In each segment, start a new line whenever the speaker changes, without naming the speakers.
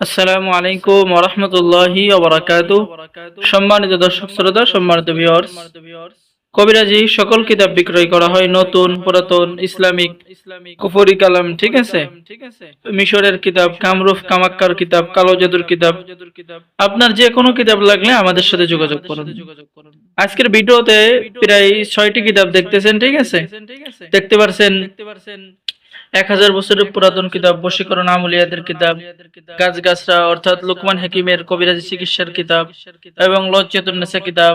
আসসালামু আলাইকুম সম্মানিত দর্শক শ্রোতা, সম্মানিত কবিরাজি সকল কিতাব বিক্রয় করা হয় নতুন, পুরাতন, ইসলামিক, কুফরি কালাম, ঠিক আছে? মিশরের কিতাব কামরুফ কামাক্কার কিতাব কালো জাদুর কিতাব। আপনার যে কোনো কিতাব লাগলে আমাদের সাথে যোগাযোগ করুন। আজকের ভিডিওতে প্রায় ছয়টি কিতাব দেখতেছেন, ঠিক আছে? দেখতে পারছেন এক হাজার বছরের পুরাতন কিতাব, বশীকরণ আমলিয়াদের কিতাব গাছ গাছরা অর্থাৎ লোকমান হাকিমের কবিরাজি চিকিৎসার কিতাব এবং লজ্জাতুন্নেসা কিতাব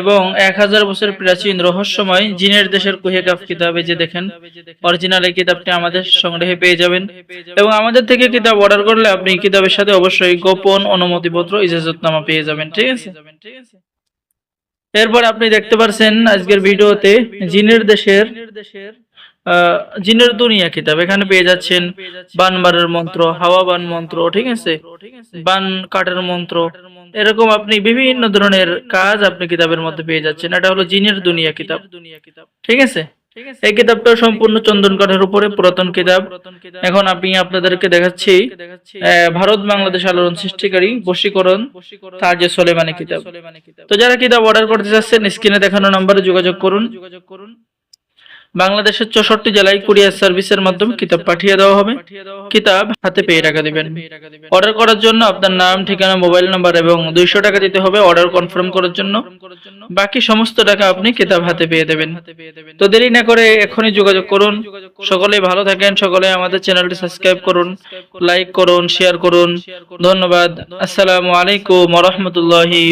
এবং এক হাজার বছর প্রাচীন রহস্যময় জিনের দেশের কুহেকাফ কিতাবে। যে দেখেন, অরিজিনাল এই কিতাবটি আমাদের সংগ্রহে পেয়ে যাবেন। এবং আমাদের থেকে কিতাব অর্ডার করলে আপনি কিতাবের সাথে অবশ্যই গোপন অনুমতিপত্র, ইজাজতনামা পেয়ে যাবেন। ঠিক আছে? এরপর আপনি দেখতে পারছেন আজকের ভিডিওতে জিনের দেশের জিনের দুনিয়া কিতাব। এখানে পেয়ে যাচ্ছেন বানবারের মন্ত্র, হাওয়া বান মন্ত্র, ঠিক আছে? বান কাঠের মন্ত্র। এরকম আপনি বিভিন্ন ধরনের কাজ আপনি কিতাবের মধ্যে পেয়ে যাচ্ছেন। এটা হলো জিনের দুনিয়া কিতাব। ঠিক আছে? এই কিতাবটা সম্পূর্ণ চন্দন কাঠের উপরে, পুরাতন কিতাব। এখন আমি আপনাদেরকে দেখাচ্ছি ভারত বাংলাদেশ আলোড়ন সৃষ্টিকারী বশীকরণ তাজে সোলেমানি কিতাব। তো যারা কিতাব অর্ডার করতে চাচ্ছেন স্ক্রিনে দেখানো নম্বরে যোগাযোগ করুন। বাংলাদেশের চৌষট্টি জেলায় কুরিয়ার সার্ভিসের মাধ্যমে কিতাব পাঠিয়ে দেওয়া হবে। কিতাব হাতে পেয়ে টাকা দিবেন। অর্ডার করার জন্য আপনার নাম, ঠিকানা, মোবাইল নাম্বার এবং দুইশো টাকা দিতে হবে অর্ডার কনফার্ম করার জন্য। বাকি সমস্ত টাকা আপনি কিতাব হাতে পেয়ে দেবেন। তো দেরি না করে এখনই যোগাযোগ করুন। সকলেই ভালো থাকেন, সকলে আমাদের চ্যানেলটি সাবস্ক্রাইব করুন, লাইক করুন, শেয়ার করুন। ধন্যবাদ। আসসালামু আলাইকুম রহমতুল্লাহি